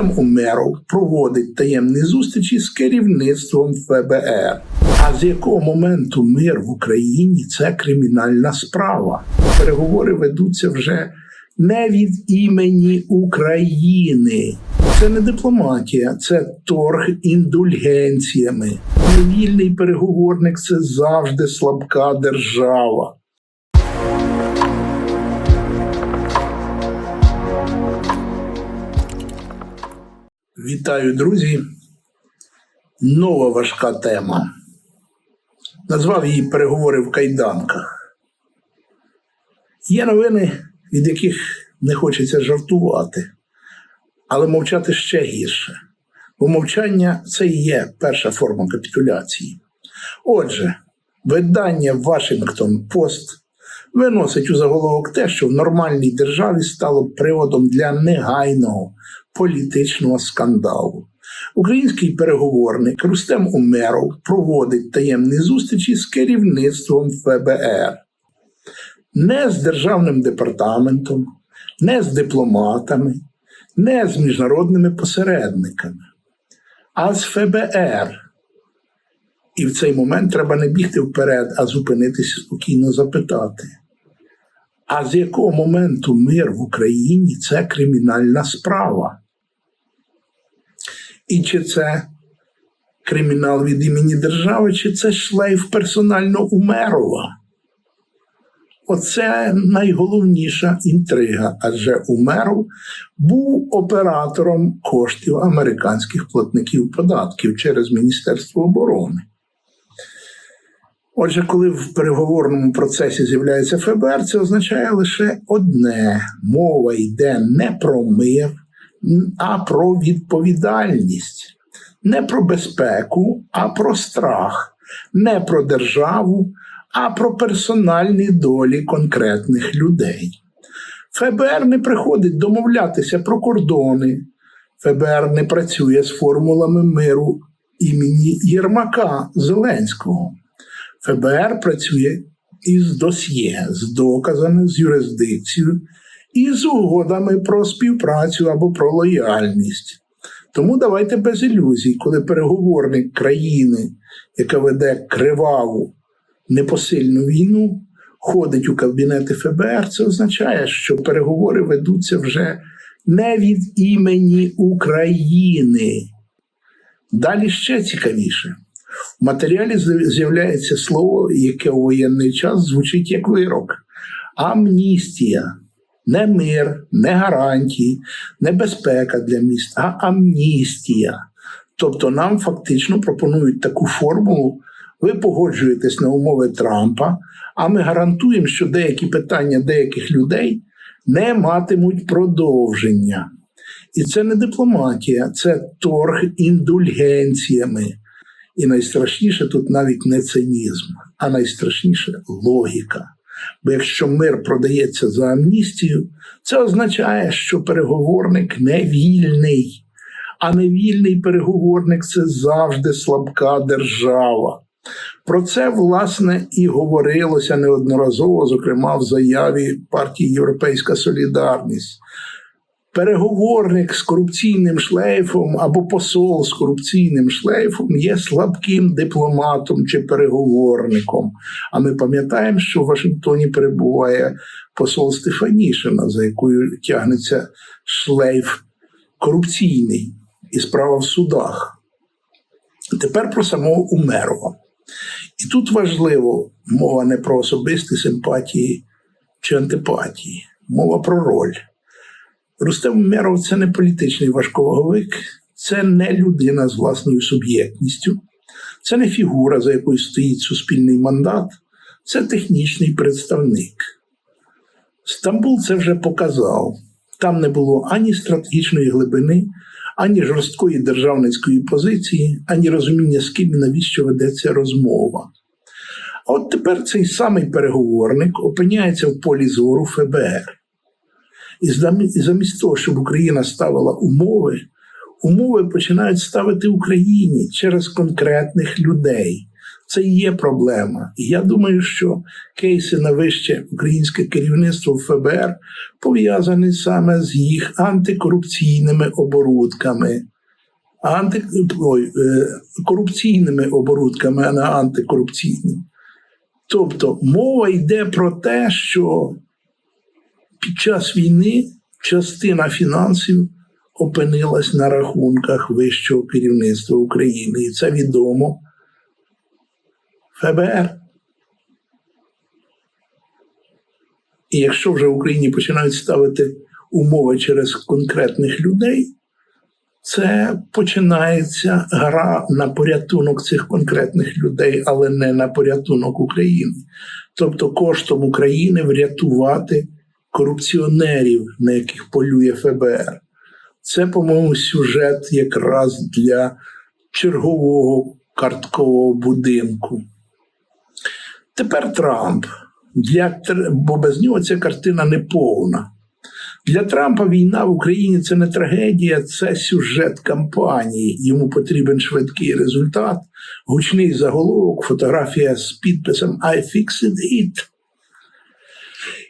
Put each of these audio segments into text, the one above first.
Рустем Умеров проводить таємні зустрічі з керівництвом ФБР. А з якого моменту мир в Україні це кримінальна справа? Переговори ведуться вже не від імені України. Це не дипломатія, це торг індульгенціями. Невільний переговорник це завжди слабка держава. Вітаю, друзі. Нова важка тема. Назвав її переговори в кайданках. Є новини, від яких не хочеться жартувати, але мовчати ще гірше. Бо мовчання це і є перша форма капітуляції. Отже, видання Вашингтон Пост виносить у заголовок те, що в нормальній державі стало приводом для негайного політичного скандалу. Український переговорник Рустем Умеров проводить таємні зустрічі з керівництвом ФБР. Не з державним департаментом, не з дипломатами, не з міжнародними посередниками, а з ФБР. І в цей момент треба не бігти вперед, а зупинитися спокійно запитати. А з якого моменту мир в Україні це кримінальна справа? І чи це кримінал від імені держави, чи це шлейф персонально Умерова? Оце найголовніша інтрига, адже Умеров був оператором коштів американських платників податків через Міністерство оборони. Отже, коли в переговорному процесі з'являється ФБР, це означає лише одне: мова йде не про мир, а про відповідальність, не про безпеку, а про страх, не про державу, а про персональні долі конкретних людей. ФБР не приходить домовлятися про кордони. ФБР не працює з формулами миру імені Єрмака Зеленського. ФБР працює із досьє, з доказами, з юрисдикцією і з угодами про співпрацю або про лояльність. Тому давайте без ілюзій, коли переговорник країни, яка веде криваву непосильну війну, ходить у кабінети ФБР, це означає, що переговори ведуться вже не від імені України. Далі ще цікавіше. В матеріалі з'являється слово, яке у воєнний час звучить як вирок: амністія. Не мир, не гарантії, не безпека для міст, а амністія. Тобто нам фактично пропонують таку формулу: ви погоджуєтесь на умови Трампа, а ми гарантуємо, що деякі питання деяких людей не матимуть продовження. І це не дипломатія, це торг індульгенціями. І найстрашніше тут навіть не цинізм, а найстрашніше логіка. Бо якщо мир продається за амністію, це означає, що переговорник не вільний, а невільний переговорник це завжди слабка держава. Про це, власне, і говорилося неодноразово, зокрема в заяві партії Європейська Солідарність. Переговорник з корупційним шлейфом або посол з корупційним шлейфом є слабким дипломатом чи переговорником. А ми пам'ятаємо, що в Вашингтоні перебуває посол Стефанішина, за якою тягнеться шлейф корупційний і справа в судах. Тепер про самого Умерова. І тут важливо мова не про особисті симпатії чи антипатії, мова про роль. Рустем Умеров це не політичний важковаговик, це не людина з власною суб'єктністю, це не фігура, за якою стоїть суспільний мандат, це технічний представник. Стамбул це вже показав. Там не було ані стратегічної глибини, ані жорсткої державницької позиції, ані розуміння, з ким і навіщо ведеться розмова. А от тепер цей самий переговорник опиняється в полі зору ФБР. І замість того, щоб Україна ставила умови, умови починають ставити Україні через конкретних людей. Це є проблема. І я думаю, що кейси на вище українське керівництво ФБР пов'язані саме з їх антикорупційними оборудками, анти... Ой, е, корупційними оборудками, а не антикорупційними. Тобто мова йде про те, що під час війни частина фінансів опинилась на рахунках вищого керівництва України. І це відомо ФБР. І якщо вже в Україні починають ставити умови через конкретних людей, це починається гра на порятунок цих конкретних людей, але не на порятунок України. Тобто коштом України врятувати корупціонерів, на яких полює ФБР. Це, по-моєму, сюжет якраз для чергового карткового будинку. Тепер Трамп. Для, бо без нього ця картина не повна. Для Трампа війна в Україні це не трагедія, це сюжет кампанії. Йому потрібен швидкий результат, гучний заголовок, фотографія з підписом I fixed it.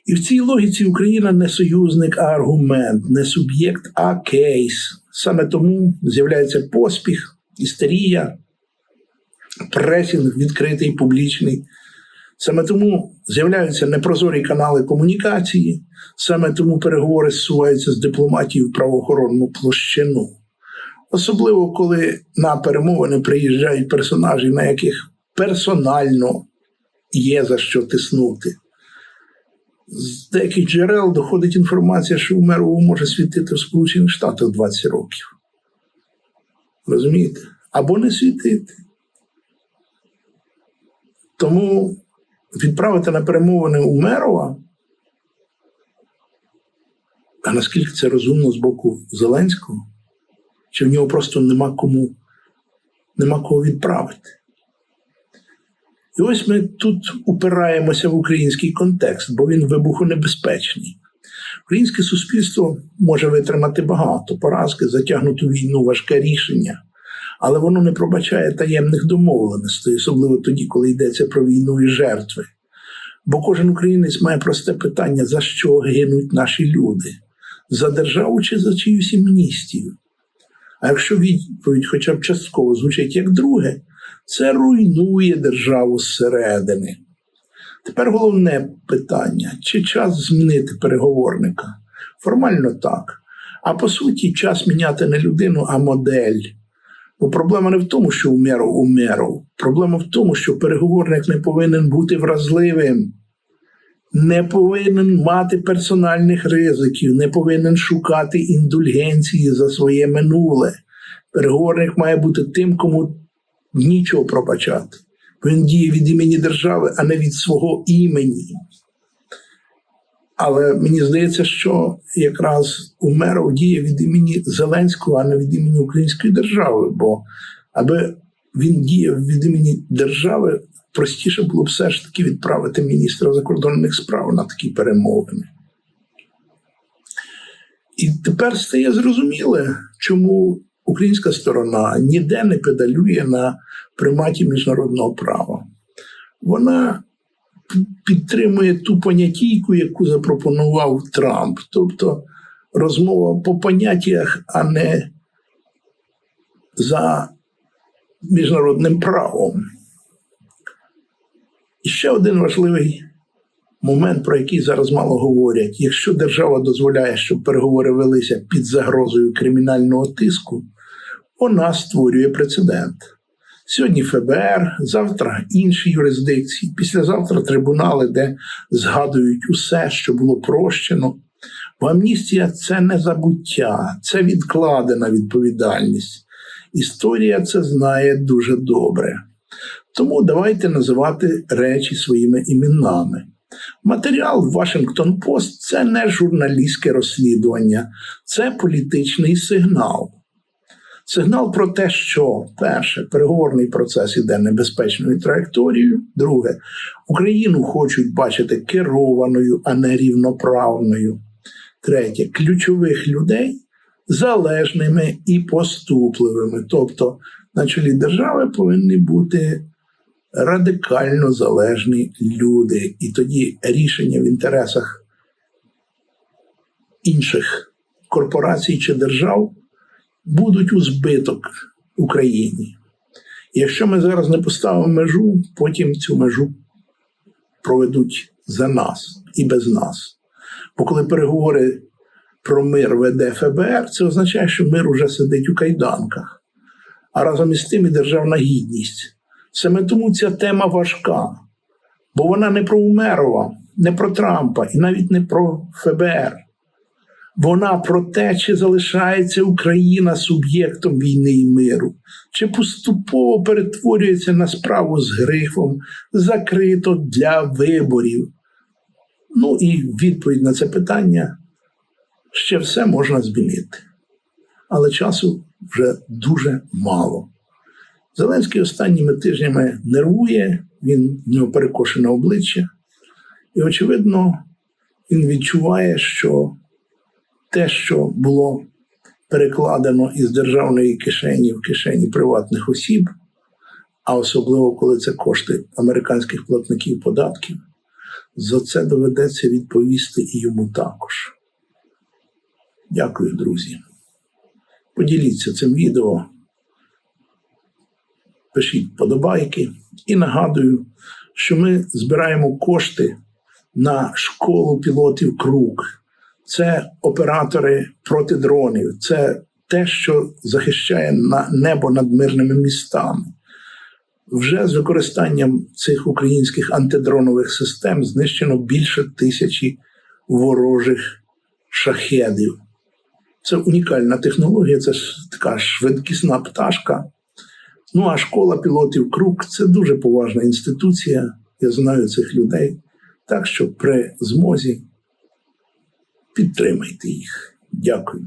І в цій логіці Україна не союзник, а аргумент, не суб'єкт, а кейс. Саме тому з'являється поспіх, істерія, пресінг відкритий, публічний. Саме тому з'являються непрозорі канали комунікації, саме тому переговори зсуваються з дипломатією в правоохоронну площину. Особливо коли на перемовини приїжджають персонажі, на яких персонально є за що тиснути. З деяких джерел доходить інформація, що Умерову може світити в Сполучених Штатах 20 років. Розумієте? Або не світити. Тому відправити на перемовини Умерова, а наскільки це розумно з боку Зеленського, чи в нього просто нема кому, нема кого відправити. І ось ми тут упираємося в український контекст, бо він вибухонебезпечний. Українське суспільство може витримати багато поразки, затягнуту війну, важке рішення, але воно не пробачає таємних домовленостей, особливо тоді, коли йдеться про війну і жертви. Бо кожен українець має просте питання, за що гинуть наші люди? За державу чи за чиюсь амністію? А якщо відповідь, хоча б частково звучить як друге, це руйнує державу зсередини. Тепер головне питання: чи час змінити переговорника? Формально так. А по суті, час міняти не людину, а модель. Бо проблема не в тому, що умеров умеров. Проблема в тому, що переговорник не повинен бути вразливим, не повинен мати персональних ризиків, не повинен шукати індульгенції за своє минуле. Переговорник має бути тим, кому нічого пробачати. Він діє від імені держави, а не від свого імені. Але мені здається, що якраз Умеров діє від імені Зеленського, а не від імені Української держави. Бо аби він діяв від імені держави, простіше було б все ж таки відправити міністра закордонних справ на такі перемовини. І тепер стає зрозуміле, чому українська сторона ніде не педалює на приматі міжнародного права. Вона підтримує ту понятійку, яку запропонував Трамп, тобто розмова по поняттях, а не за міжнародним правом. І ще один важливий момент, про який зараз мало говорять: якщо держава дозволяє, щоб переговори велися під загрозою кримінального тиску, вона створює прецедент. Сьогодні ФБР, завтра інші юрисдикції, післязавтра трибунали, де згадують усе, що було прощено. Бо амністія це не забуття, це відкладена відповідальність. Історія це знає дуже добре. Тому давайте називати речі своїми іменами. Матеріал Вашингтон Пост це не журналістське розслідування, це політичний сигнал. Сигнал про те, що перше, переговорний процес іде небезпечною траєкторією. Друге, Україну хочуть бачити керованою, а не рівноправною. Третє ключових людей залежними і поступливими. Тобто на чолі держави повинні бути радикально залежні люди. І тоді рішення в інтересах інших корпорацій чи держав будуть у збиток Україні. Якщо ми зараз не поставимо межу, потім цю межу проведуть за нас і без нас. Бо коли переговори про мир веде ФБР, це означає, що мир уже сидить у кайданках, а разом із тим і державна гідність. Саме тому ця тема важка, бо вона не про Умерова, не про Трампа і навіть не про ФБР. Вона про те, чи залишається Україна суб'єктом війни і миру, чи поступово перетворюється на справу з грифом, закрито для виборів. Ну і відповідь на це питання ще все можна змінити. Але часу вже дуже мало. Зеленський останніми тижнями нервує, він в нього перекошене обличчя, і, очевидно, він відчуває, що те, що було перекладено із державної кишені в кишені приватних осіб, а особливо коли це кошти американських платників податків, за це доведеться відповісти і йому також. Дякую, друзі. Поділіться цим відео, пишіть подобайки і нагадую, що ми збираємо кошти на школу пілотів Круг. Це оператори проти дронів, це те, що захищає небо над мирними містами. Вже з використанням цих українських антидронових систем знищено більше тисячі ворожих шахедів. Це унікальна технологія, це така швидкісна пташка. Ну а школа пілотів Круг це дуже поважна інституція. Я знаю цих людей. Так що при змозі підтримайте їх. Дякую.